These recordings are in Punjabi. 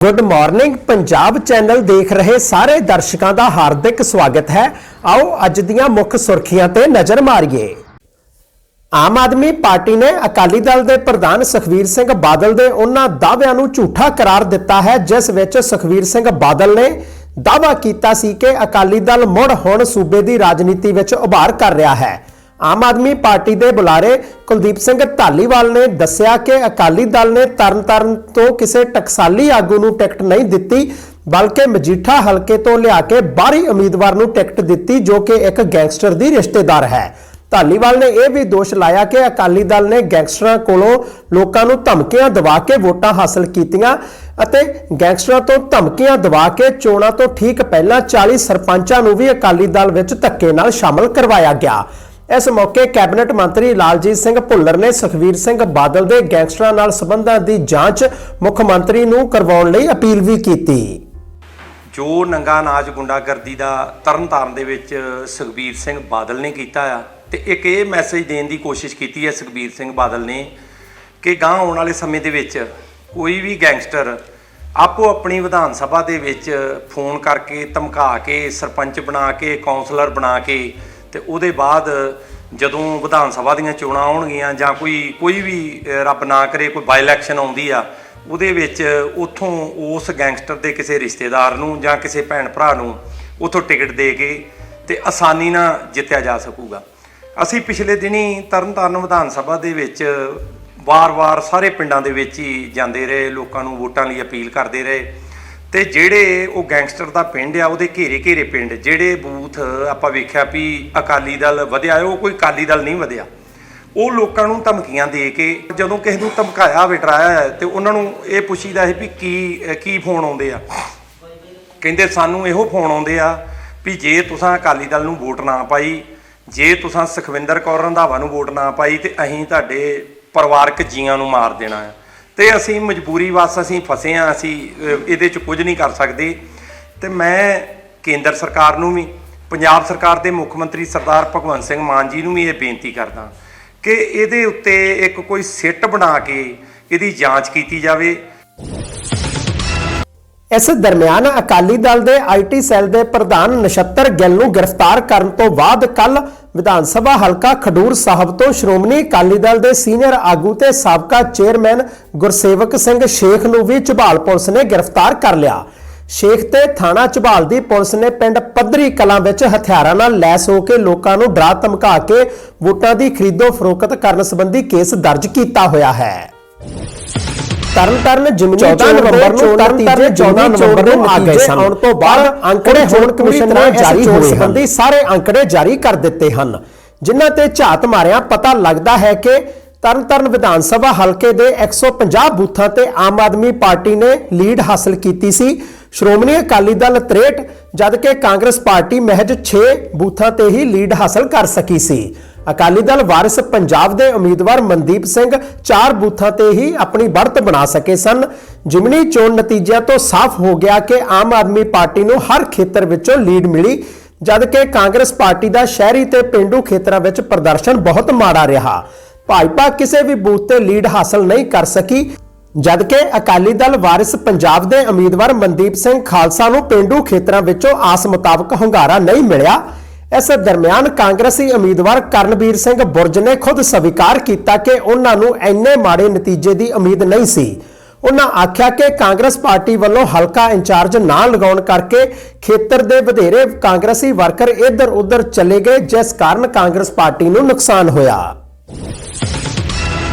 ਗੁੱਡ ਮਾਰਨਿੰਗ ਪੰਜਾਬ ਚੈਨਲ ਦੇਖ ਰਹੇ ਸਾਰੇ ਦਰਸ਼ਕਾਂ ਦਾ ਹਾਰਦਿਕ ਸਵਾਗਤ ਹੈ। ਆਓ ਅੱਜ ਦੀਆਂ ਮੁੱਖ ਸੁਰਖੀਆਂ ਤੇ ਨਜ਼ਰ ਮਾਰੀਏ। ਆਮ ਆਦਮੀ ਪਾਰਟੀ ਨੇ ਅਕਾਲੀ ਦਲ ਦੇ ਪ੍ਰਧਾਨ ਸੁਖਵੀਰ ਸਿੰਘ ਬਾਦਲ ਦੇ ਉਹਨਾਂ ਦਾਅਵਿਆਂ ਨੂੰ ਝੂਠਾ ਕਰਾਰ ਦਿੱਤਾ ਹੈ, ਜਿਸ ਵਿੱਚ ਸੁਖਵੀਰ ਸਿੰਘ ਬਾਦਲ ਨੇ ਦਾਅਵਾ ਕੀਤਾ ਸੀ ਕਿ ਅਕਾਲੀ ਦਲ ਮੁੜ ਹੁਣ ਸੂਬੇ ਦੀ ਰਾਜਨੀਤੀ ਵਿੱਚ ਉਭਾਰ ਕਰ ਰਿਹਾ ਹੈ। ਆਮ ਆਦਮੀ ਪਾਰਟੀ ਦੇ ਬੁਲਾਰੇ ਕੁਲਦੀਪ ਸਿੰਘ ਢਾਲੀਵਾਲ ਨੇ ਦੱਸਿਆ ਕਿ ਅਕਾਲੀ ਦਲ ਨੇ ਤਰਨਤਾਰਨ ਤੋਂ ਕਿਸੇ ਟਕਸਾਲੀ ਆਗੂ ਨੂੰ ਟਿਕਟ ਨਹੀਂ ਦਿੱਤੀ, ਬਲਕਿ ਮਜੀਠਾ ਹਲਕੇ ਤੋਂ ਲਿਆ ਕੇ ਬਾਹਰੀ ਉਮੀਦਵਾਰ ਨੂੰ ਟਿਕਟ ਦਿੱਤੀ, ਜੋ ਕਿ ਇੱਕ ਗੈਂਗਸਟਰ ਦੀ ਰਿਸ਼ਤੇਦਾਰ ਹੈ। ਧਾਲੀਵਾਲ ਨੇ ਇਹ ਵੀ ਦੋਸ਼ ਲਾਇਆ ਕਿ ਅਕਾਲੀ ਦਲ ਨੇ ਗੈਂਗਸਟਰਾਂ ਕੋਲੋਂ ਲੋਕਾਂ ਨੂੰ ਧਮਕੀਆਂ ਦਵਾ ਕੇ ਵੋਟਾਂ ਹਾਸਲ ਕੀਤੀਆਂ ਅਤੇ ਗੈਂਗਸਟਰਾਂ ਤੋਂ ਧਮਕੀਆਂ ਦਵਾ ਕੇ ਚੋਣਾਂ ਤੋਂ ਠੀਕ ਪਹਿਲਾਂ 40 ਸਰਪੰਚਾਂ ਨੂੰ ਵੀ ਅਕਾਲੀ ਦਲ ਵਿੱਚ ਧੱਕੇ ਨਾਲ ਸ਼ਾਮਲ ਕਰਵਾਇਆ ਗਿਆ। ਇਸ ਮੌਕੇ ਕੈਬਨਿਟ ਮੰਤਰੀ ਲਾਲਜੀਤ ਸਿੰਘ ਭੁੱਲਰ ਨੇ ਸੁਖਵੀਰ ਸਿੰਘ ਬਾਦਲ ਦੇ ਗੈਂਗਸਟਰਾਂ ਨਾਲ ਸੰਬੰਧਾਂ ਦੀ ਜਾਂਚ ਮੁੱਖ ਮੰਤਰੀ ਨੂੰ ਕਰਵਾਉਣ ਲਈ ਅਪੀਲ ਵੀ ਕੀਤੀ। ਜੋ ਨੰਗਾ ਨਾਚ ਗੁੰਡਾਗਰਦੀ ਦਾ ਤਰਨਤਾਰਨ ਦੇ ਵਿੱਚ ਸੁਖਬੀਰ ਸਿੰਘ ਬਾਦਲ ਨੇ ਕੀਤਾ ਆ, ਤੇ ਇੱਕ ਇਹ ਮੈਸੇਜ ਦੇਣ ਦੀ ਕੋਸ਼ਿਸ਼ ਕੀਤੀ ਹੈ ਸੁਖਬੀਰ ਸਿੰਘ ਬਾਦਲ ਨੇ ਕਿ ਗਾਂ ਆਉਣ ਵਾਲੇ ਸਮੇਂ ਦੇ ਵਿੱਚ ਕੋਈ ਵੀ ਗੈਂਗਸਟਰ ਆਪੋ ਆਪਣੀ ਵਿਧਾਨ ਸਭਾ ਦੇ ਵਿੱਚ ਫੋਨ ਕਰਕੇ ਧਮਕਾ ਕੇ, ਸਰਪੰਚ ਬਣਾ ਕੇ ਕਾਉਂਸਲਰ ਬਣਾ ਕੇ ਤੇ ਉਹਦੇ ਬਾਅਦ ਜਦੋਂ ਵਿਧਾਨ ਸਭਾ ਦੀਆਂ ਚੋਣਾਂ ਆਉਣਗੀਆਂ ਜਾਂ ਕੋਈ ਕੋਈ ਵੀ ਰੱਬ ਨਾ ਕਰੇ, ਕੋਈ ਬਾਈ ਇਲੈਕਸ਼ਨ ਆਉਂਦੀ ਆ, ਉਹਦੇ ਵਿੱਚ ਉਥੋਂ ਉਸ ਗੈਂਗਸਟਰ ਦੇ ਕਿਸੇ ਰਿਸ਼ਤੇਦਾਰ ਨੂੰ ਜਾਂ ਕਿਸੇ ਭੈਣ ਭਰਾ ਨੂੰ ਉਥੋਂ ਟਿਕਟ ਦੇ ਕੇ ਤੇ ਆਸਾਨੀ ਨਾਲ ਜਿੱਤਿਆ ਜਾ ਸਕੂਗਾ। ਅਸੀਂ ਪਿਛਲੇ ਦਿਨੀ ਤਰਨਤਾਰਨ ਵਿਧਾਨ ਸਭਾ ਦੇ ਵਿੱਚ ਵਾਰ-ਵਾਰ ਸਾਰੇ ਪਿੰਡਾਂ ਦੇ ਵਿੱਚ ਹੀ ਜਾਂਦੇ ਰਹੇ, ਲੋਕਾਂ ਨੂੰ ਵੋਟਾਂ ਲਈ ਅਪੀਲ ਕਰਦੇ ਰਹੇ। ਤੇ ਜਿਹੜੇ ਉਹ ਗੈਂਗਸਟਰ ਦਾ ਪਿੰਡ ਆ, ਉਹਦੇ ਘੇਰੇ ਘੇਰੇ ਪਿੰਡ, ਜਿਹੜੇ ਬੂਥ ਆਪਾਂ ਵੇਖਿਆ ਵੀ ਅਕਾਲੀ ਦਲ ਵਧਿਆ, ਉਹ ਕੋਈ ਅਕਾਲੀ ਦਲ ਨਹੀਂ ਵਧਿਆ। ਉਹ ਲੋਕਾਂ ਨੂੰ ਧਮਕੀਆਂ ਦੇ ਕੇ ਜਦੋਂ ਕਿਸੇ ਨੂੰ ਧਮਕਾਇਆ ਹੋਵੇ ਡਰਾਇਆ ਹੈ ਤੇ ਉਹਨਾਂ ਨੂੰ ਇਹ ਪੁੱਛੀਦਾ ਹੈ ਵੀ ਕੀ ਕੀ ਫੋਨ ਆਉਂਦੇ ਆ। ਕਹਿੰਦੇ ਸਾਨੂੰ ਇਹੋ ਫੋਨ ਆਉਂਦੇ ਆ ਵੀ ਜੇ ਤੁਸੀਂ ਅਕਾਲੀ ਦਲ ਨੂੰ ਵੋਟ ਨਾ ਪਾਈ, ਜੇ ਤੁਸੀਂ ਸੁਖਵਿੰਦਰ ਕੌਰ ਰੰਧਾਵਾ ਨੂੰ ਵੋਟ ਨਾ ਪਾਈ, ਤੇ ਅਸੀਂ ਤੁਹਾਡੇ ਪਰਿਵਾਰਕ ਜੀਆਂ ਨੂੰ ਮਾਰ ਦੇਣਾ ਆ। ਤੇ ਅਸੀਂ ਮਜਬੂਰੀ ਵਸ ਅਸੀਂ ਫਸੇ ਆ ਅਸੀਂ ਇਹਦੇ ਚ ਕੁਝ ਨਹੀਂ ਕਰ ਸਕਦੇ। ਤੇ ਮੈਂ ਕੇਂਦਰ ਸਰਕਾਰ ਨੂੰ ਵੀ, ਪੰਜਾਬ ਸਰਕਾਰ ਦੇ ਮੁੱਖ ਮੰਤਰੀ ਸਰਦਾਰ ਭਗਵੰਤ ਸਿੰਘ ਮਾਨ ਜੀ ਨੂੰ ਵੀ ਇਹ ਬੇਨਤੀ ਕਰਦਾ ਕਿ ਇਹਦੇ ਉੱਤੇ ਇੱਕ ਕੋਈ ਸਿੱਟ ਬਣਾ ਕੇ ਇਹਦੀ ਜਾਂਚ ਕੀਤੀ ਜਾਵੇ। ਇਸ ਦਰਮਿਆਨ ਅਕਾਲੀ ਦਲ ਦੇ ਆਈਟੀ ਸੈੱਲ ਦੇ ਪ੍ਰਧਾਨ ਨਛੱਤਰ ਗਿੱਲ ਨੂੰ ਗ੍ਰਿਫਤਾਰ ਕਰਨ ਤੋਂ ਬਾਅਦ ਕੱਲ ਵਿਧਾਨ ਸਭਾ ਹਲਕਾ ਖਡੂਰ ਸਾਹਿਬ ਤੋਂ ਸ਼੍ਰੋਮਣੀ ਅਕਾਲੀ ਦਲ ਦੇ ਸੀਨੀਅਰ ਆਗੂ ਤੇ ਸਾਬਕਾ ਚੇਅਰਮੈਨ ਗੁਰਸੇਵਕ ਸਿੰਘ ਸ਼ੇਖ ਨੂੰ ਵੀ ਝਬਾਲ ਪੁਲਿਸ ਨੇ ਗ੍ਰਿਫਤਾਰ ਕਰ ਲਿਆ। ਸ਼ੇਖ ਤੇ ਥਾਣਾ ਝਬਾਲ ਦੀ ਪੁਲਿਸ ਨੇ ਪਿੰਡ ਪੱਧਰੀ ਕਲਾਂ ਵਿੱਚ ਹਥਿਆਰਾਂ ਨਾਲ ਲੈਸ ਹੋ ਕੇ ਲੋਕਾਂ ਨੂੰ ਡਰਾ ਧਮਕਾ ਕੇ ਵੋਟਾਂ ਦੀ ਖਰੀਦੋ ਫਰੋਖਤ ਕਰਨ ਸੰਬੰਧੀ ਕੇਸ ਦਰਜ ਕੀਤਾ ਹੋਇਆ ਹੈ। ਤਰਨਤਾਰਨ ਜਿਮਨੀ 14 ਨਵੰਬਰ ਨੂੰ ਤਰਨਤਾਰਨ 14 ਨਵੰਬਰ ਨੂੰ ਆ ਗਏ ਸਨ। ਆਉਣ ਤੋਂ ਬਾਅਦ ਅੰਕੜੇ ਚੋਣ ਕਮਿਸ਼ਨ ਨੇ ਜਾਰੀ ਹੋਏ ਸੰਬੰਧੀ ਸਾਰੇ ਅੰਕੜੇ ਜਾਰੀ ਕਰ ਦਿੱਤੇ ਹਨ ਜਿਨ੍ਹਾਂ ਤੇ ਝਾਤ ਮਾਰਿਆ। ਪਤਾ ਲੱਗਦਾ ਹੈ ਕਿ ਤਰਨਤਾਰਨ ਵਿਧਾਨ ਸਭਾ ਹਲਕੇ ਦੇ 150 ਬੂਥਾਂ ਤੇ ਆਮ ਆਦਮੀ ਪਾਰਟੀ ਨੇ ਲੀਡ ਹਾਸਲ ਕੀਤੀ ਸੀ। ਸ਼੍ਰੋਮਣੀ ਅਕਾਲੀ ਦਲ 63 ਜਦਕਿ ਕਾਂਗਰਸ ਪਾਰਟੀ ਮਹਿਜ 6 ਬੂਥਾਂ ਤੇ ਹੀ ਲੀਡ ਹਾਸਲ ਕਰ ਸਕੀ ਸੀ। ਅਕਾਲੀ ਦਲ ਵਾਰਿਸ ਪੰਜਾਬ ਦੇ ਉਮੀਦਵਾਰ ਮਨਦੀਪ ਸਿੰਘ ਚਾਰ ਬੂਥਾਂ ਤੇ ਹੀ ਆਪਣੀ ਬੜਤ ਬਣਾ ਸਕੇ ਸਨ। ਜਿਮਨੀ ਚੋਣ ਨਤੀਜਿਆਂ ਤੋਂ ਸਾਫ਼ ਹੋ ਗਿਆ ਕਿ ਆਮ ਆਦਮੀ ਪਾਰਟੀ ਨੂੰ ਹਰ ਖੇਤਰ ਵਿੱਚੋਂ ਲੀਡ ਮਿਲੀ ਜਦ ਕਿ ਕਾਂਗਰਸ ਪਾਰਟੀ ਦਾ ਸ਼ਹਿਰੀ ਤੇ ਪਿੰਡੂ ਖੇਤਰਾਂ ਵਿੱਚ ਪ੍ਰਦਰਸ਼ਨ ਬਹੁਤ ਮਾੜਾ ਰਿਹਾ। ਭਾਜਪਾ ਕਿਸੇ ਵੀ ਬੂਥ ਤੇ ਲੀਡ ਹਾਸਲ ਨਹੀਂ ਕਰ ਸਕੀ, ਜਦਕਿ ਅਕਾਲੀ ਦਲ ਵਾਰਿਸ ਪੰਜਾਬ ਦੇ ਉਮੀਦਵਾਰ ਮਨਦੀਪ ਸਿੰਘ ਖਾਲਸਾ ਨੂੰ ਪਿੰਡੂ ਖੇਤਰਾਂ ਵਿੱਚੋਂ ਆਸ ਮੁਤਾਬਕ ਹੰਗਾਰਾ ਨਹੀਂ ਮਿਲਿਆ। ਇਸ ਦਰਮਿਆਨ ਕਾਂਗਰਸੀ ਉਮੀਦਵਾਰ ਕਰਨਵੀਰ ਸਿੰਘ ਬੁਰਜ ਨੇ ਖੁਦ ਸਵੀਕਾਰ ਕੀਤਾ ਕਿ ਉਹਨਾਂ ਨੂੰ ਇੰਨੇ ਮਾੜੇ ਨਤੀਜੇ ਦੀ ਉਮੀਦ ਨਹੀਂ ਸੀ। ਉਹਨਾਂ ਆਖਿਆ ਕਿ ਕਾਂਗਰਸ ਪਾਰਟੀ ਵੱਲੋਂ ਹਲਕਾ ਇੰਚਾਰਜ ਨਾ ਲਗਾਉਣ ਕਰਕੇ ਖੇਤਰ ਦੇ ਵਧੇਰੇ ਕਾਂਗਰਸੀ ਵਰਕਰ ਇੱਧਰ ਉੱਧਰ ਚਲੇ ਗਏ, ਜਿਸ ਕਾਰਨ ਕਾਂਗਰਸ ਪਾਰਟੀ ਨੂੰ ਨੁਕਸਾਨ ਹੋਇਆ।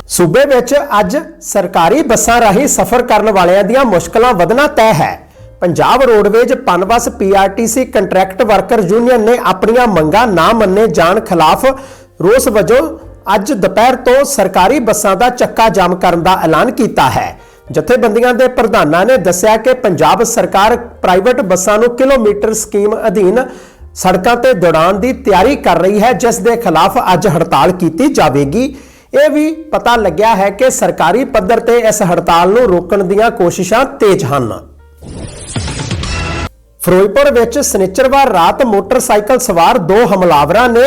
ਸੂਬੇ ਵਿੱਚ ਅੱਜ ਸਰਕਾਰੀ ਬੱਸਾਂ ਰਾਹੀਂ ਸਫ਼ਰ ਕਰਨ ਵਾਲਿਆਂ ਦੀਆਂ ਮੁਸ਼ਕਲਾਂ ਵਧਣਾ ਤੈਅ ਹੈ। Punjab roadways Punbus PRTC contract worker union ਨੇ ਆਪਣੀਆਂ ਮੰਗਾਂ ਨਾ ਮੰਨੇ ਜਾਣ ਖਿਲਾਫ ਰੋਸ ਵਜੋਂ ਅੱਜ ਦੁਪਹਿਰ ਤੋਂ ਸਰਕਾਰੀ ਬੱਸਾਂ ਦਾ ਚੱਕਾ ਜਾਮ ਕਰਨ ਦਾ ਐਲਾਨ ਕੀਤਾ ਹੈ। ਜਥੇਬੰਦੀਆਂ ਦੇ ਪ੍ਰਧਾਨਾਂ ਨੇ ਦੱਸਿਆ ਕਿ ਪੰਜਾਬ ਸਰਕਾਰ ਪ੍ਰਾਈਵੇਟ ਬੱਸਾਂ ਨੂੰ ਕਿਲੋਮੀਟਰ ਸਕੀਮ ਅਧੀਨ ਸੜਕਾਂ ਤੇ ਦੌੜਾਉਣ ਦੀ ਤਿਆਰੀ ਕਰ ਰਹੀ ਹੈ, ਜਿਸ ਦੇ ਖਿਲਾਫ ਅੱਜ ਹੜਤਾਲ ਕੀਤੀ ਜਾਵੇਗੀ। ਇਹ ਵੀ ਪਤਾ ਲੱਗਿਆ ਹੈ ਕਿ ਸਰਕਾਰੀ ਪੱਧਰ ਤੇ ਇਸ ਹੜਤਾਲ ਨੂੰ ਰੋਕਣ ਦੀਆਂ ਕੋਸ਼ਿਸ਼ਾਂ ਤੇਜ਼ ਹਨ। ਫਿਰੋਜ਼ਪੁਰ ਵਿੱਚ ਸਨਿਚਰਵਾਰ ਰਾਤ ਮੋਟਰਸਾਈਕਲ ਸਵਾਰ ਦੋ ਹਮਲਾਵਰਾਂ ਨੇ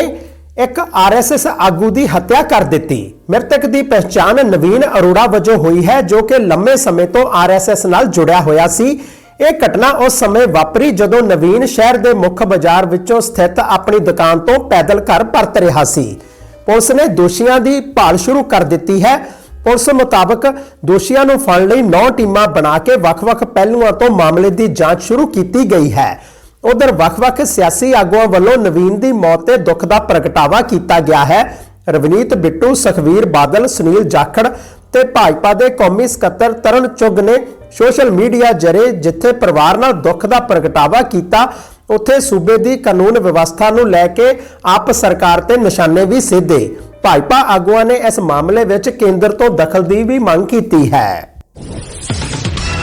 ਇੱਕ ਆਰਐਸਐਸ ਆਗੂ ਦੀ ਹੱਤਿਆ ਕਰ ਦਿੱਤੀ। ਮ੍ਰਿਤਕ ਦੀ ਪਛਾਣ ਨਵੀਨ ਅਰੋੜਾ ਵਜੋਂ ਹੋਈ ਹੈ, ਜੋ ਕਿ ਲੰਮੇ ਸਮੇਂ ਤੋਂ ਆਰਐਸਐਸ ਨਾਲ ਜੁੜਿਆ ਹੋਇਆ ਸੀ। ਇਹ ਘਟਨਾ ਉਸ ਸਮੇਂ ਵਾਪਰੀ ਜਦੋਂ ਨਵੀਨ ਸ਼ਹਿਰ ਦੇ ਮੁੱਖ ਬਾਜ਼ਾਰ ਵਿੱਚੋਂ ਸਥਿਤ ਆਪਣੀ ਦੁਕਾਨ ਤੋਂ ਪੈਦਲ ਘਰ ਪਰਤ ਰਿਹਾ ਸੀ। ਪੁਲਿਸ ਨੇ ਦੋਸ਼ੀਆਂ ਦੀ ਭਾਲ ਸ਼ੁਰੂ ਕਰ ਦਿੱਤੀ ਹੈ। ਪੁਲਿਸ ਮੁਤਾਬਕ ਦੋਸ਼ੀਆਂ ਨੂੰ ਫੜਨ ਲਈ 9 ਟੀਮਾਂ ਬਣਾ ਕੇ ਵੱਖ-ਵੱਖ ਪਹਿਲੂਆਂ ਤੋਂ ਮਾਮਲੇ ਦੀ ਜਾਂਚ ਸ਼ੁਰੂ ਕੀਤੀ ਗਈ ਹੈ। ਉਧਰ ਵੱਖ-ਵੱਖ ਸਿਆਸੀ ਆਗੂਆਂ ਵੱਲੋਂ ਨਵੀਨ ਦੀ ਮੌਤ ਤੇ ਦੁੱਖ ਦਾ ਪ੍ਰਗਟਾਵਾ ਕੀਤਾ ਗਿਆ ਹੈ। ਰਵਨੀਤ ਬਿੱਟੂ, ਸੁਖਵੀਰ ਬਾਦਲ, ਸੁਨੀਲ ਜਾਖੜ ਤੇ ਭਾਜਪਾ ਦੇ ਕੌਮੀ ਸਕੱਤਰ ਤਰਨ ਚੁੱਗ ਨੇ ਸੋਸ਼ਲ ਮੀਡੀਆ ਜਰੇ ਜਿੱਥੇ ਪਰਿਵਾਰ ਨਾਲ ਦੁੱਖ ਦਾ ਪ੍ਰਗਟਾਵਾ ਕੀਤਾ, ਉੱਥੇ ਸੂਬੇ ਦੀ ਕਾਨੂੰਨ ਵਿਵਸਥਾ ਨੂੰ ਲੈ ਕੇ ਆਪ ਸਰਕਾਰ ਤੇ ਨਿਸ਼ਾਨੇ ਵੀ ਸਿੱਧੇ। ਭਾਜਪਾ ਆਗੂਆਂ ਨੇ ਇਸ ਮਾਮਲੇ ਵਿੱਚ ਕੇਂਦਰ ਤੋਂ ਦਖਲ ਦੀ ਵੀ ਮੰਗ ਕੀਤੀ ਹੈ।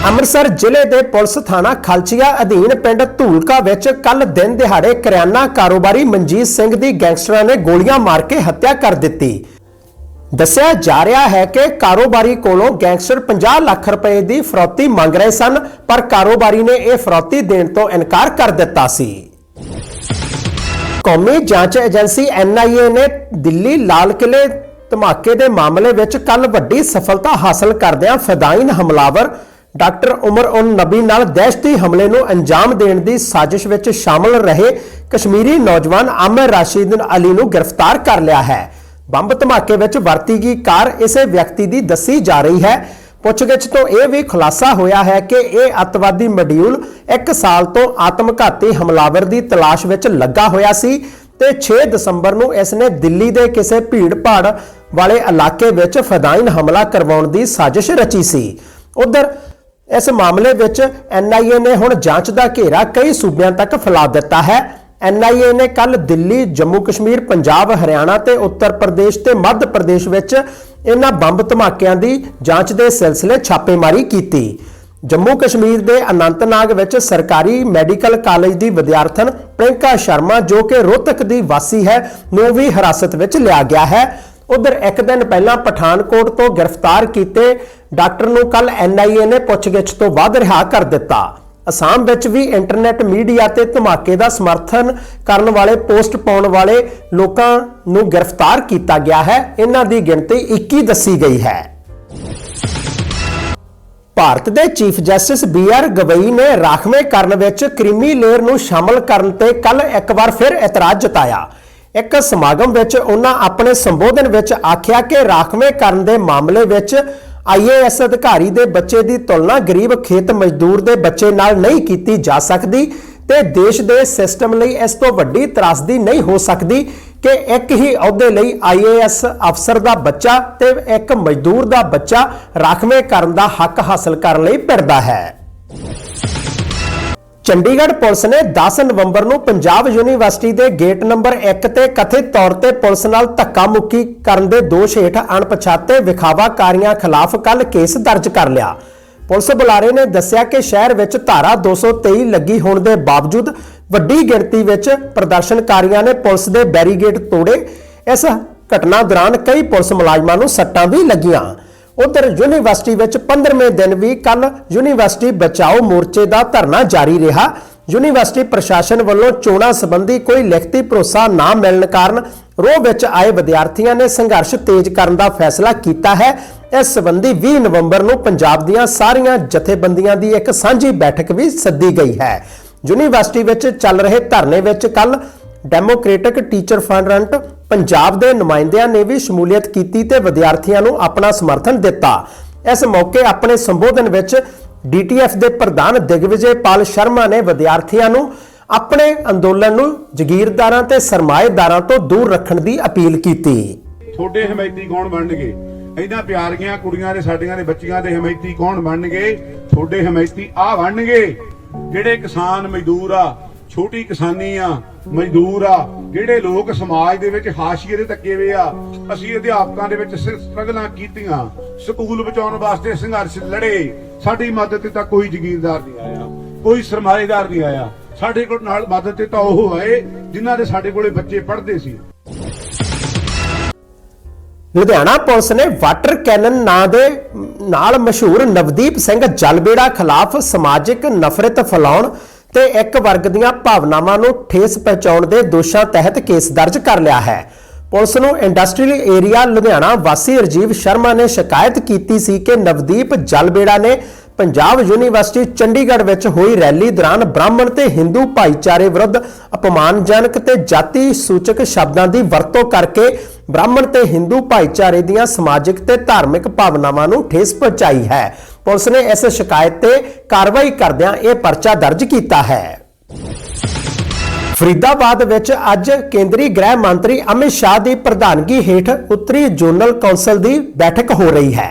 ਅੰਮ੍ਰਿਤਸਰ ਜ਼ਿਲ੍ਹੇ ਦੇ ਪੁਲਿਸ ਥਾਣਾ ਖਲਚੀਆ ਅਧੀਨ ਪਿੰਡ ਧੂਲਕਾ ਵਿੱਚ ਕੱਲ ਦਿਨ ਦਿਹਾੜੇ ਕਰਿਆਨਾ ਕਾਰੋਬਾਰੀ ਮਨਜੀਤ ਸਿੰਘ ਦੀ ਗੈਂਗਸਟਰਾਂ ਨੇ ਗੋਲੀਆਂ ਮਾਰ ਕੇ ਹੱਤਿਆ ਕਰ ਦਿੱਤੀ। ਦੱਸਿਆ ਜਾ ਰਿਹਾ ਹੈ ਕਿ ਕਾਰੋਬਾਰੀ ਕੋਲੋਂ ਗੈਂਗਸਟਰ 50 ਲੱਖ ਰੁਪਏ ਦੀ ਫਰੌਤੀ ਮੰਗ ਰਹੇ ਸਨ, ਪਰ ਕਾਰੋਬਾਰੀ ਨੇ ਇਹ ਫਰੌਤੀ ਦੇਣ ਤੋਂ ਇਨਕਾਰ ਕਰ ਦਿੱਤਾ ਸੀ। ਕੌਮੀ ਜਾਂਚ ਏਜੰਸੀ ਐਨਆਈਏ ਨੇ ਦਿੱਲੀ ਲਾਲ ਕਿਲੇ ਧਮਾਕੇ ਦੇ ਮਾਮਲੇ ਵਿੱਚ ਕੱਲ ਵੱਡੀ ਸਫਲਤਾ ਹਾਸਲ ਕਰਦਿਆਂ ਫਦਾਈਨ ਹਮਲਾਵਰ ਡਾਕਟਰ ਉਮਰ ਉਨ ਨਬੀ ਨਾਲ ਦਹਿਸ਼ਤੀ ਹਮਲੇ ਨੂੰ ਅੰਜਾਮ ਦੇਣ ਦੀ ਸਾਜ਼ਿਸ਼ ਵਿੱਚ ਸ਼ਾਮਲ ਰਹੇ ਕਸ਼ਮੀਰੀ ਨੌਜਵਾਨ ਆਮਰ ਰਾਸ਼ਿਦ ਅਲੀ ਨੂੰ ਗ੍ਰਿਫਤਾਰ ਕਰ ਲਿਆ ਹੈ। ਬੰਬ ਧਮਾਕੇ ਵਿੱਚ ਵਰਤੀ ਗਈ ਕਾਰ ਇਸੇ ਵਿਅਕਤੀ ਦੀ ਦੱਸੀ ਜਾ ਰਹੀ ਹੈ। ਪੁੱਛਗਿੱਛ ਤੋਂ ਇਹ ਵੀ ਖੁਲਾਸਾ ਹੋਇਆ ਹੈ ਕਿ ਇਹ ਅੱਤਵਾਦੀ ਮੋਡਿਊਲ 1 ਸਾਲ ਤੋਂ ਆਤਮਘਾਤੀ ਹਮਲਾਵਰ ਦੀ ਤਲਾਸ਼ ਵਿੱਚ ਲੱਗਾ ਹੋਇਆ ਸੀ ਤੇ 6 ਦਸੰਬਰ ਨੂੰ ਇਸ ਨੇ ਦਿੱਲੀ ਦੇ ਕਿਸੇ ਭੀੜ-ਭਾੜ ਵਾਲੇ ਇਲਾਕੇ ਵਿੱਚ ਫਦਾਇਨ ਹਮਲਾ ਕਰਵਾਉਣ ਦੀ ਸਾਜ਼ਿਸ਼ ਰਚੀ ਸੀ। ਉਧਰ ਇਸ ਮਾਮਲੇ ਵਿੱਚ ਐਨਆਈਏ ਨੇ ਹੁਣ ਜਾਂਚ ਦਾ ਘੇਰਾ ਕਈ ਸੂਬਿਆਂ ਤੱਕ ਫੈਲਾ ਦਿੱਤਾ ਹੈ। ਐਨਆਈਏ ਨੇ ਕੱਲ ਦਿੱਲੀ, ਜੰਮੂ ਕਸ਼ਮੀਰ, ਪੰਜਾਬ, ਹਰਿਆਣਾ ਤੇ ਉੱਤਰ ਪ੍ਰਦੇਸ਼ ਤੇ ਮੱਧ ਪ੍ਰਦੇਸ਼ ਵਿੱਚ ਇਹਨਾਂ ਬੰਬ ਧਮਾਕਿਆਂ ਦੀ ਜਾਂਚ ਦੇ ਸਿਲਸਿਲੇ ਛਾਪੇਮਾਰੀ ਕੀਤੀ। ਜੰਮੂ ਕਸ਼ਮੀਰ ਦੇ ਅਨੰਤਨਾਗ ਵਿੱਚ ਸਰਕਾਰੀ ਮੈਡੀਕਲ ਕਾਲਜ ਦੀ ਵਿਦਿਆਰਥਣ ਪ੍ਰਿੰਕਾ ਸ਼ਰਮਾ, ਜੋ ਕਿ ਰੋਹਤਕ ਦੀ ਵਾਸੀ ਹੈ, ਨੂੰ ਵੀ ਹਿਰਾਸਤ ਵਿੱਚ ਲਿਆ ਗਿਆ ਹੈ। ਉਧਰ ਇੱਕ ਦਿਨ ਪਹਿਲਾਂ ਪਠਾਨਕੋਟ ਤੋਂ ਗ੍ਰਿਫਤਾਰ ਕੀਤੇ ਡਾਕਟਰ ਨੂੰ ਕੱਲ ਐਨਆਈਏ ਨੇ ਪੁੱਛਗਿੱਛ ਤੋਂ ਬਾਅਦ ਰਿਹਾ ਕਰ ਦਿੱਤਾ। ਅਸਾਮ ਵਿੱਚ ਵੀ ਇੰਟਰਨੈਟ ਮੀਡੀਆ ਤੇ ਧਮਾਕੇ ਦਾ ਸਮਰਥਨ ਕਰਨ ਵਾਲੇ, ਪੋਸਟ ਪਾਉਣ ਵਾਲੇ ਲੋਕਾਂ ਨੂੰ ਗ੍ਰਿਫਤਾਰ ਕੀਤਾ ਗਿਆ ਹੈ। ਇਹਨਾਂ ਦੀ ਗਿਣਤੀ 21 ਦੱਸੀ ਗਈ ਹੈ। ਭਾਰਤ ਦੇ chief justice B R Gavai ਨੇ ਰਾਖਵੇਂ ਕਰਨ ਵਿੱਚ ਕ੍ਰੀਮੀ ਲੇਅਰ ਨੂੰ ਸ਼ਾਮਲ ਕਰਨ ਤੇ ਕੱਲ ਇੱਕ ਵਾਰ ਫਿਰ ਇਤਰਾਜ਼ ਜਤਾਇਆ। ਇੱਕ ਸਮਾਗਮ ਵਿੱਚ ਉਹਨਾਂ ਆਪਣੇ ਸੰਬੋਧਨ ਵਿੱਚ ਆਖਿਆ ਕਿ ਰਾਖਵੇਂ ਕਰਨ ਦੇ ਮਾਮਲੇ ਵਿੱਚ ਆਈਏਐਸ ਅਧਿਕਾਰੀ ਦੇ ਬੱਚੇ ਦੀ ਤੁਲਨਾ ਗਰੀਬ ਖੇਤ ਮਜ਼ਦੂਰ ਦੇ ਬੱਚੇ ਨਾਲ ਨਹੀਂ ਕੀਤੀ ਜਾ ਸਕਦੀ ਤੇ ਦੇਸ਼ ਦੇ ਸਿਸਟਮ ਲਈ ਇਸ ਤੋਂ ਵੱਡੀ ਤਰਾਸਦੀ ਨਹੀਂ ਹੋ ਸਕਦੀ ਕਿ ਇੱਕ ਹੀ ਅਹੁਦੇ ਲਈ ਆਈਏਐਸ ਅਫਸਰ ਦਾ ਬੱਚਾ ਤੇ ਇੱਕ ਮਜ਼ਦੂਰ ਦਾ ਬੱਚਾ ਰਾਖਵੇਂ ਕਰਨ ਦਾ ਹੱਕ ਹਾਸਲ ਕਰਨ ਲਈ ਭਿੜਦਾ ਹੈ। ਚੰਡੀਗੜ੍ਹ ਪੁਲਿਸ ਨੇ 10 ਨਵੰਬਰ ਨੂੰ ਪੰਜਾਬ ਯੂਨੀਵਰਸਿਟੀ ਦੇ ਗੇਟ ਨੰਬਰ 1 ਤੇ ਕਥਿਤ ਤੌਰ ਤੇ ਪੁਲਿਸ ਨਾਲ ਧੱਕਾ ਮੁੱਕੀ ਕਰਨ ਦੇ ਦੋਸ਼ ਹੇਠ ਅਣਪਛਾਤੇ ਵਿਖਾਵਾਕਾਰੀਆਂ ਖਿਲਾਫ ਕੱਲ ਕੇਸ ਦਰਜ ਕਰ ਲਿਆ। ਪੁਲਿਸ ਬੁਲਾਰੇ ਨੇ ਦੱਸਿਆ ਕਿ ਸ਼ਹਿਰ ਵਿੱਚ ਧਾਰਾ 223 ਲੱਗੀ ਹੋਣ ਦੇ ਬਾਵਜੂਦ ਵੱਡੀ ਗਿਣਤੀ ਵਿੱਚ ਪ੍ਰਦਰਸ਼ਨਕਾਰੀਆਂ ਨੇ ਪੁਲਿਸ ਦੇ ਬੈਰੀਗੇਡ ਤੋੜੇ। ਇਸ ਘਟਨਾ ਦੌਰਾਨ ਕਈ ਪੁਲਿਸ ਮੁਲਾਜ਼ਮਾਂ ਨੂੰ ਸੱਟਾਂ ਵੀ ਲੱਗੀਆਂ। ਉਧਰ ਯੂਨੀਵਰਸਿਟੀ ਵਿੱਚ 15ਵੇਂ ਦਿਨ ਵੀ ਕੱਲ ਯੂਨੀਵਰਸਿਟੀ ਬਚਾਓ ਮੋਰਚੇ ਦਾ ਧਰਨਾ ਜਾਰੀ ਰਿਹਾ। ਯੂਨੀਵਰਸਿਟੀ ਪ੍ਰਸ਼ਾਸਨ ਵੱਲੋਂ ਚੋਣਾਂ ਸੰਬੰਧੀ ਕੋਈ ਲਿਖਤੀ ਭਰੋਸਾ ਨਾ ਮਿਲਣ ਕਾਰਨ ਰੋਹ ਵਿੱਚ ਆਏ ਵਿਦਿਆਰਥੀਆਂ ਨੇ ਸੰਘਰਸ਼ ਤੇਜ਼ ਕਰਨ ਦਾ ਫੈਸਲਾ ਕੀਤਾ ਹੈ। ਇਸ ਸੰਬੰਧੀ 20 ਨਵੰਬਰ ਨੂੰ ਪੰਜਾਬ ਦੀਆਂ ਸਾਰੀਆਂ ਜਥੇਬੰਦੀਆਂ ਦੀ ਇੱਕ ਸਾਂਝੀ ਬੈਠਕ ਵੀ ਸੱਦੀ ਗਈ ਹੈ। ਯੂਨੀਵਰਸਿਟੀ ਵਿੱਚ ਚੱਲ ਰਹੇ ਧਰਨੇ ਵਿੱਚ ਕੱਲ ਡੈਮੋਕ੍ਰੈਟਿਕ ਟੀਚਰ ਫਰੰਟ ਪੰਜਾਬ ਦੇ ਨੁਮਾਇੰਦਿਆਂ ਨੇ ਵੀ ਸ਼ਮੂਲੀਅਤ ਕੀਤੀ ਤੇ ਵਿਦਿਆਰਥੀਆਂ ਨੂੰ ਆਪਣਾ ਸਮਰਥਨ ਦਿੱਤਾ। ਇਸ ਮੌਕੇ ਆਪਣੇ ਸੰਬੋਧਨ ਵਿੱਚ ਡੀਟੀਐਫ ਦੇ ਪ੍ਰਧਾਨ ਦਿਗਵਿਜੇ ਪਾਲ ਸ਼ਰਮਾ ਨੇ ਵਿਦਿਆਰਥੀਆਂ ਨੂੰ ਆਪਣੇ ਅੰਦੋਲਨ ਨੂੰ ਜ਼ਗੀਰਦਾਰਾਂ ਤੇ ਸਰਮਾਏਦਾਰਾਂ ਤੋਂ ਦੂਰ ਰੱਖਣ ਦੀ ਅਪੀਲ ਕੀਤੀ। ਤੁਹਾਡੇ ਹਮਾਇਤੀ ਕੌਣ ਬਣਨਗੇ? ਇਹਨਾਂ ਪਿਆਰੀਆਂ ਕੁੜੀਆਂ ਦੇ ਸਾਡੀਆਂ ਦੇ ਬੱਚੀਆਂ ਦੇ ਹਮਾਇਤੀ ਕੌਣ ਬਣਨਗੇ? ਤੁਹਾਡੇ ਹਮਾਇਤੀ ਆ ਬਣਨਗੇ ਜਿਹੜੇ ਕਿਸਾਨ ਮਜ਼ਦੂਰ ਆ ਛੋਟੀ ਕਿਸਾਨੀ ਆ, ਮਜ਼ਦੂਰ ਆ, ਜਿਹੜੇ ਲੋਕ ਸਮਾਜ ਦੇ ਵਿੱਚ ਹਾਸ਼ੀਏ ਦੇ ਧੱਕੇ ਵੇ ਆ, ਅਸੀਂ ਅਧਿਆਪਕਾਂ ਦੇ ਵਿੱਚ ਸਟਰਗਲਾਂ ਕੀਤੀਆਂ, ਸਕੂਲ ਬਚਾਉਣ ਵਾਸਤੇ ਸੰਘਰਸ਼ ਲੜੇ, ਸਾਡੀ ਮਦਦ ਤੇ ਤਾਂ ਕੋਈ ਜ਼ਗੀਰਦਾਰ ਨਹੀਂ ਆਇਆ, ਕੋਈ ਸਰਮਾਏਦਾਰ ਨਹੀਂ ਆਇਆ, ਸਾਡੇ ਕੋਲ ਨਾਲ ਮਦਦ ਤੇ ਤਾਂ ਉਹ ਆਏ, ਜਿਨ੍ਹਾਂ ਦੇ ਸਾਡੇ ਕੋਲੇ ਬੱਚੇ ਪੜ੍ਹਦੇ ਸੀ। ਲੁਧਿਆਣਾ ਪੁਲਿਸ ਨੇ ਵਾਟਰ ਕੈਨਨ ਨਾਂ ਦੇ ਨਾਲ ਮਸ਼ਹੂਰ ਨਵਦੀਪ ਸਿੰਘ ਜਲਬੇੜਾ ਖਿਲਾਫ ਸਮਾਜਿਕ ਨਫ਼ਰਤ ਫੈਲਾਉਣ ਤੇ ਇੱਕ ਵਰਗ ਦੀਆਂ ਭਾਵਨਾਵਾਂ ਨੂੰ ਠੇਸ ਪਹੁੰਚਾਉਣ ਦੇ ਦੋਸ਼ਾਂ ਤਹਿਤ ਕੇਸ ਦਰਜ ਕਰ ਲਿਆ ਹੈ। ਪੁਲਿਸ ਨੂੰ ਇੰਡਸਟਰੀਅਲ ਏਰੀਆ ਲੁਧਿਆਣਾ ਵਾਸੀ ਰਜੀਵ ਸ਼ਰਮਾ ਨੇ ਸ਼ਿਕਾਇਤ ਕੀਤੀ ਸੀ ਕਿ ਨਵਦੀਪ ਜਲਬੇੜਾ ਨੇ ਪੰਜਾਬ ਯੂਨੀਵਰਸਿਟੀ ਚੰਡੀਗੜ੍ਹ ਵਿੱਚ ਹੋਈ ਰੈਲੀ ਦੌਰਾਨ ਬ੍ਰਾਹਮਣ ਤੇ ਹਿੰਦੂ ਭਾਈਚਾਰੇ ਵਿਰੁੱਧ ਅਪਮਾਨਜਨਕ ਤੇ ਜਾਤੀ ਸੂਚਕ ਸ਼ਬਦਾਂ ਦੀ ਵਰਤੋਂ ਕਰਕੇ ਬ੍ਰਾਹਮਣ ਤੇ ਹਿੰਦੂ ਭਾਈਚਾਰੇ ਦੀਆਂ ਸਮਾਜਿਕ ਤੇ ਧਾਰਮਿਕ ਭਾਵਨਾਵਾਂ ਨੂੰ ਠੇਸ ਪਹੁੰਚਾਈ ਹੈ। ਪੁਲਿਸ ਨੇ ਇਸ ਸ਼ਿਕਾਇਤ ਤੇ ਕਾਰਵਾਈ ਕਰਦਿਆਂ ਇਹ ਪਰਚਾ ਦਰਜ ਕੀਤਾ ਹੈ। ਫਰੀਦਾਬਾਦ ਵਿੱਚ ਅੱਜ ਕੇਂਦਰੀ ਗ੍ਰਹਿ ਮੰਤਰੀ ਅਮਿਤ ਸ਼ਾਹ ਦੀ ਪ੍ਰਧਾਨਗੀ ਹੇਠ ਉੱਤਰੀ ਜ਼ੋਨਲ ਕੌਂਸਲ ਦੀ ਬੈਠਕ ਹੋ ਰਹੀ ਹੈ।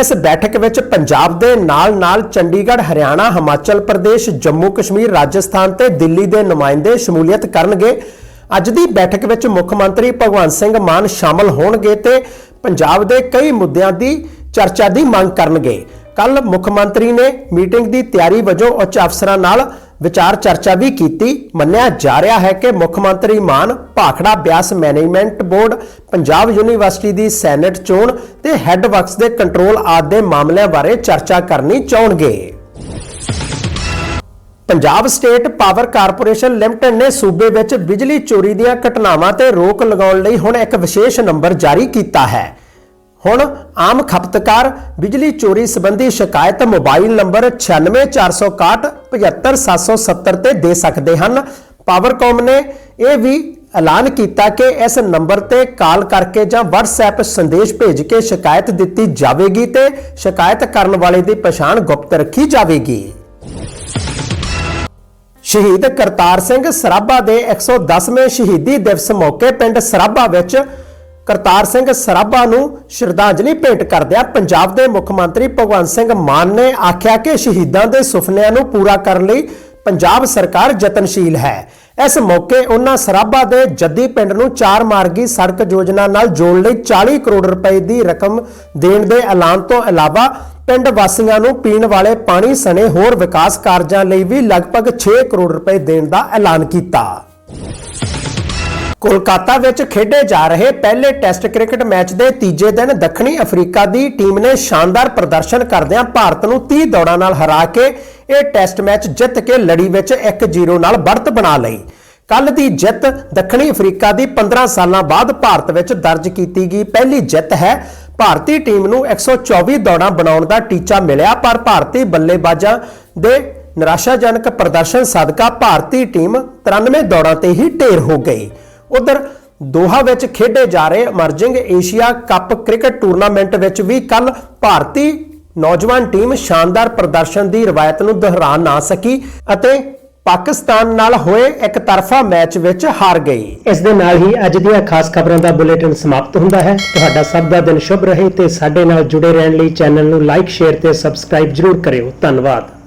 ਇਸ ਬੈਠਕ ਵਿੱਚ ਪੰਜਾਬ ਦੇ ਨਾਲ-ਨਾਲ ਚੰਡੀਗੜ੍ਹ, ਹਰਿਆਣਾ, ਹਿਮਾਚਲ ਪ੍ਰਦੇਸ਼, ਜੰਮੂ ਕਸ਼ਮੀਰ, ਰਾਜਸਥਾਨ ਤੇ ਦਿੱਲੀ ਦੇ ਨੁਮਾਇੰਦੇ ਸ਼ਮੂਲੀਅਤ ਕਰਨਗੇ। ਅੱਜ ਦੀ ਬੈਠਕ ਵਿੱਚ ਮੁੱਖ ਮੰਤਰੀ ਭਗਵੰਤ ਸਿੰਘ ਮਾਨ ਸ਼ਾਮਲ ਹੋਣਗੇ ਤੇ ਪੰਜਾਬ ਦੇ ਕਈ ਮੁੱਦਿਆਂ ਦੀ ਚਰਚਾ ਦੀ ਮੰਗ ਕਰਨਗੇ। ਕੱਲ ਮੁੱਖ ਮੰਤਰੀ ਨੇ ਮੀਟਿੰਗ ਦੀ ਤਿਆਰੀ ਵਜੋਂ ਉੱਚ ਅਫਸਰਾਂ ਨਾਲ ਵਿਚਾਰ ਚਰਚਾ ਵੀ ਕੀਤੀ। ਮੰਨਿਆ ਜਾ ਰਿਹਾ ਹੈ ਕਿ ਮੁੱਖ ਮੰਤਰੀ Mann Bhakra Beas management board, Punjab university ਦੀ ਸੈਨੇਟ ਚੋਣ ਤੇ ਹੈੱਡ ਵਰਕਸ ਦੇ ਕੰਟਰੋਲ ਆਦਿ ਦੇ ਮਾਮਲਿਆਂ ਬਾਰੇ ਚਰਚਾ ਕਰਨੀ ਚਾਹਣਗੇ। Punjab state power corporation limited ਨੇ ਸੂਬੇ ਵਿੱਚ ਬਿਜਲੀ ਚੋਰੀ ਦੀਆਂ ਘਟਨਾਵਾਂ ਤੇ ਰੋਕ ਲਗਾਉਣ ਲਈ ਹੁਣ ਇੱਕ ਵਿਸ਼ੇਸ਼ ਨੰਬਰ ਜਾਰੀ ਕੀਤਾ ਹੈ। ਹੁਣ ਆਮ ਖਪਤਕਾਰ ਬਿਜਲੀ ਚੋਰੀ ਸੰਬੰਧੀ ਸ਼ਿਕਾਇਤ ਮੋਬਾਈਲ ਨੰਬਰ 96461 75770 ਤੇ ਦੇ ਸਕਦੇ ਹਨ। ਪਾਵਰਕਾਮ ਨੇ ਇਹ ਵੀ ਐਲਾਨ ਕੀਤਾ ਕਿ ਇਸ ਨੰਬਰ ਤੇ ਕਾਲ ਕਰਕੇ ਜਾਂ WhatsApp ਸੰਦੇਸ਼ ਭੇਜ ਕੇ ਸ਼ਿਕਾਇਤ ਦਿੱਤੀ ਜਾਵੇਗੀ ਤੇ ਸ਼ਿਕਾਇਤ ਕਰਨ ਵਾਲੇ ਦੀ ਪਛਾਣ ਗੁਪਤ ਰੱਖੀ ਜਾਵੇਗੀ। ਸ਼ਹੀਦ ਕਰਤਾਰ ਸਿੰਘ ਸਰਾਭਾ ਦੇ 110ਵੇਂ ਸ਼ਹੀਦੀ ਦਿਵਸ ਮੌਕੇ ਪਿੰਡ ਸਰਾਭਾ ਵਿੱਚ ਕਰਤਾਰ ਸਿੰਘ ਸਰਾਭਾ ਨੂੰ ਸ਼ਰਧਾਂਜਲੀ ਭੇਂਟ ਕਰਦਿਆਂ ਪੰਜਾਬ ਦੇ ਮੁੱਖ ਮੰਤਰੀ ਭਗਵੰਤ ਸਿੰਘ ਮਾਨ ਨੇ ਆਖਿਆ ਕਿ ਸ਼ਹੀਦਾਂ ਦੇ ਸੁਪਨਿਆਂ ਨੂੰ ਪੂਰਾ ਕਰਨ ਲਈ ਪੰਜਾਬ ਸਰਕਾਰ ਯਤਨਸ਼ੀਲ ਹੈ। ਇਸ ਮੌਕੇ ਉਹਨਾਂ ਸਰਾਭਾ ਦੇ ਜੱਦੀ ਪਿੰਡ ਨੂੰ ਚਾਰ ਮਾਰਗੀ ਸੜਕ ਯੋਜਨਾ ਨਾਲ ਜੋੜਨ ਲਈ 40 ਕਰੋੜ ਰੁਪਏ ਦੀ ਰਕਮ ਦੇਣ ਦੇ ਐਲਾਨ ਤੋਂ ਇਲਾਵਾ ਪਿੰਡ ਵਾਸੀਆਂ ਨੂੰ ਪੀਣ ਵਾਲੇ ਪਾਣੀ ਸਣੇ ਹੋਰ ਵਿਕਾਸ ਕਾਰਜਾਂ ਲਈ ਵੀ ਲਗਭਗ 6 ਕਰੋੜ ਰੁਪਏ ਦੇਣ ਦਾ ਐਲਾਨ ਕੀਤਾ। ਕੋਲਕਾਤਾ ਵਿੱਚ ਖੇਡੇ ਜਾ ਰਹੇ ਪਹਿਲੇ ਟੈਸਟ ਕ੍ਰਿਕਟ ਮੈਚ ਦੇ ਤੀਜੇ ਦਿਨ ਦੱਖਣੀ ਅਫਰੀਕਾ ਦੀ ਟੀਮ ਨੇ ਸ਼ਾਨਦਾਰ ਪ੍ਰਦਰਸ਼ਨ ਕਰਦਿਆਂ ਭਾਰਤ ਨੂੰ 30 ਦੌੜਾਂ ਨਾਲ ਹਰਾ ਕੇ ਇਹ ਟੈਸਟ ਮੈਚ ਜਿੱਤ ਕੇ ਲੜੀ ਵਿੱਚ 1-0 ਨਾਲ ਬੜਤ ਬਣਾ ਲਈ। ਕੱਲ ਦੀ ਜਿੱਤ ਦੱਖਣੀ ਅਫਰੀਕਾ ਦੀ 15 ਸਾਲਾਂ ਬਾਅਦ ਭਾਰਤ ਵਿੱਚ ਦਰਜ ਕੀਤੀ ਗਈ ਪਹਿਲੀ ਜਿੱਤ ਹੈ। ਭਾਰਤੀ ਟੀਮ ਨੂੰ 124 ਦੌੜਾਂ ਬਣਾਉਣ ਦਾ ਟੀਚਾ ਮਿਲਿਆ, ਪਰ ਭਾਰਤੀ ਬੱਲੇਬਾਜ਼ਾਂ ਦੇ ਨਿਰਾਸ਼ਾਜਨਕ ਪ੍ਰਦਰਸ਼ਨ ਸਦਕਾ ਭਾਰਤੀ ਟੀਮ 93 ਦੌੜਾਂ ਤੇ ਹੀ ਢੇਰ ਹੋ ਗਈ। ਉਧਰ ਦੋਹਾ ਵਿੱਚ ਖੇਡੇ ਜਾ ਰਹੇ emerging Asia cup cricket tournament ਵਿੱਚ ਵੀ ਕੱਲ ਭਾਰਤੀ ਨੌਜਵਾਨ ਟੀਮ ਸ਼ਾਨਦਾਰ ਪ੍ਰਦਰਸ਼ਨ ਦੀ ਰਵਾਇਤ ਨੂੰ ਦੁਹਰਾ ਨਾ ਸਕੀ ਅਤੇ ਪਾਕਿਸਤਾਨ ਨਾਲ ਹੋਏ ਇੱਕ ਤਰਫਾ ਮੈਚ ਵਿੱਚ ਹਾਰ ਗਈ। ਇਸ ਦੇ ਨਾਲ ਹੀ ਅੱਜ ਦੀਆਂ ਖਾਸ ਖਬਰਾਂ ਦਾ ਬੁਲੇਟਿਨ ਸਮਾਪਤ ਹੁੰਦਾ ਹੈ। ਤੁਹਾਡਾ ਸਭ ਦਾ ਦਿਨ ਸ਼ੁਭ ਰਹੇ ਤੇ ਸਾਡੇ ਨਾਲ ਜੁੜੇ ਰਹਿਣ ਲਈ ਚੈਨਲ ਨੂੰ ਲਾਈਕ, ਸ਼ੇਅਰ ਤੇ ਸਬਸਕ੍ਰਾਈਬ ਜਰੂਰ ਕਰਿਓ। ਧੰਨਵਾਦ।